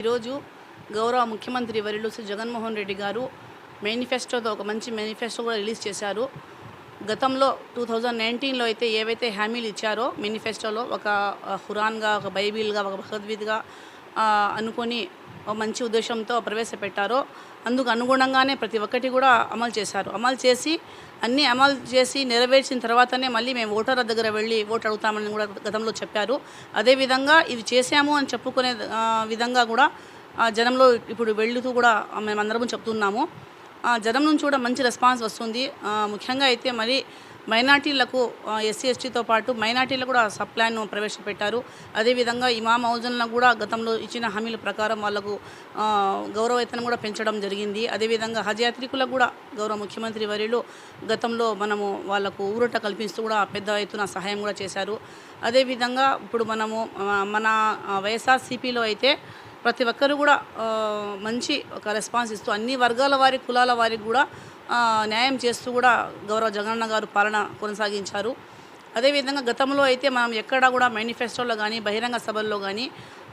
ఈరోజు గౌరవ ముఖ్యమంత్రి వర్యులు శ్రీ జగన్మోహన్ రెడ్డి గారు మేనిఫెస్టోతో ఒక మంచి మేనిఫెస్టో కూడా రిలీజ్ చేశారు. గతంలో టూ థౌజండ్ నైన్టీన్లో అయితే ఏవైతే హామీలు ఇచ్చారో మేనిఫెస్టోలో ఒక హురాన్గా ఖురాన్గా ఒక బైబిల్గా ఒక భగవద్గీతగా అనుకొని మంచి ఉద్దేశంతో ప్రవేశపెట్టారో. అందుకు అనుగుణంగానే ప్రతి ఒక్కటి కూడా అమలు చేశారు. అమలు చేసి అన్నీ అమలు చేసి నెరవేర్చిన తర్వాతనే మళ్ళీ మేము ఓటర్ల దగ్గర వెళ్ళి ఓటు అడుగుతామని కూడా గతంలో చెప్పారు. అదేవిధంగా ఇది చేశాము అని చెప్పుకునే విధంగా కూడా జనంలో ఇప్పుడు వెళ్తూ కూడా మేమందరము చెప్తున్నాము. జనం నుంచి కూడా మంచి రెస్పాన్స్ వస్తుంది. ముఖ్యంగా అయితే మరి మైనార్టీలకు ఎస్సీ ఎస్టీతో పాటు మైనార్టీలు కూడా సబ్ ప్లాన్ ప్రవేశపెట్టారు. అదేవిధంగా ఇమామ్ హౌజన్లకు కూడా గతంలో ఇచ్చిన హామీల ప్రకారం వాళ్ళకు ఆ, గౌరవ కూడా పెంచడం జరిగింది. అదేవిధంగా హజ్ యాత్రికులకు కూడా గౌరవ ముఖ్యమంత్రి వర్యులు గతంలో మనము వాళ్ళకు ఊరట కల్పిస్తూ కూడా పెద్ద ఎత్తున సహాయం కూడా చేశారు. అదేవిధంగా ఇప్పుడు మనము మన వైఎస్ఆర్సీపీలో అయితే ప్రతి ఒక్కరు కూడా మంచి ఒక రెస్పాన్స్ ఇస్తూ అన్ని వర్గాల వారి కులాల వారికి కూడా న్యాయం చేస్తూ కూడా గౌరవ జగనన్న గారు పాలన కొనసాగించారు. అదేవిధంగా గతంలో అయితే మనం ఎక్కడా కూడా మేనిఫెస్టోలో కానీ బహిరంగ సభల్లో కానీ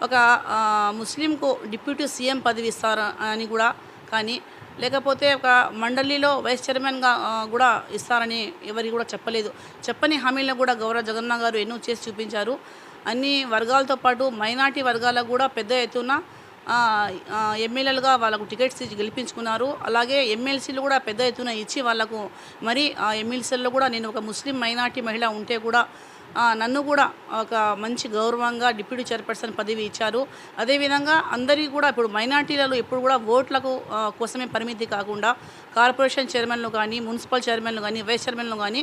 ఒక ముస్లింకు డిప్యూటీ సీఎం పదవి ఇస్తారు అని కూడా కానీ లేకపోతే ఒక మండలిలో వైస్ చైర్మన్గా కూడా ఇస్తారని ఎవరికి కూడా చెప్పలేదు. చెప్పని హామీలను కూడా గౌరవ జగన్న గారు ఎన్నో చేసి చూపించారు. అన్ని వర్గాలతో పాటు మైనార్టీ వర్గాలకు కూడా పెద్ద ఎత్తున ఎమ్మెల్యేలుగా వాళ్ళకు టికెట్స్ ఇచ్చి గెలిపించుకున్నారు. అలాగే ఎమ్మెల్సీలు కూడా పెద్ద ఎత్తున ఇచ్చి వాళ్ళకు మరి ఆ ఎమ్మెల్సీల్లో కూడా నేను ఒక ముస్లిం మైనార్టీ మహిళ ఉంటే కూడా నన్ను కూడా ఒక మంచి గౌరవంగా డిప్యూటీ చైర్పర్సన్ పదవి ఇచ్చారు. అదేవిధంగా అందరికీ కూడా ఇప్పుడు మైనార్టీలలో ఇప్పుడు కూడా ఓట్లకు కోసమే పరిమితి కాకుండా కార్పొరేషన్ చైర్మన్లు కానీ మున్సిపల్ చైర్మన్లు కానీ వైస్ చైర్మన్లు కానీ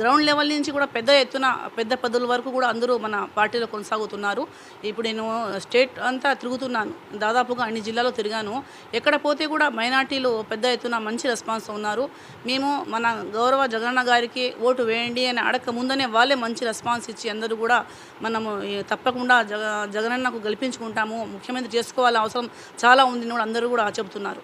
గ్రౌండ్ లెవెల్ నుంచి కూడా పెద్ద ఎత్తున పెద్ద పదవుల వరకు కూడా అందరూ మన పార్టీలో కొనసాగుతున్నారు. ఇప్పుడు నేను స్టేట్ అంతా తిరుగుతున్నాను. దాదాపుగా అన్ని జిల్లాలో తిరిగాను. ఎక్కడ పోతే కూడా మైనార్టీలు పెద్ద ఎత్తున మంచి రెస్పాన్స్ ఉన్నారు. మేము మన గౌరవ జగనన్న గారికి ఓటు వేయండి అని అడగక ముందనే వాళ్ళే మంచి మంచి రెస్పాన్స్ ఇచ్చి అందరూ కూడా మనము తప్పకుండా జగ జగనన్నకు గెలిపించుకుంటాము. ముఖ్యమంత్రి చేసుకోవాల అవసరం చాలా ఉంది కూడా అందరూ కూడా చెబుతున్నారు.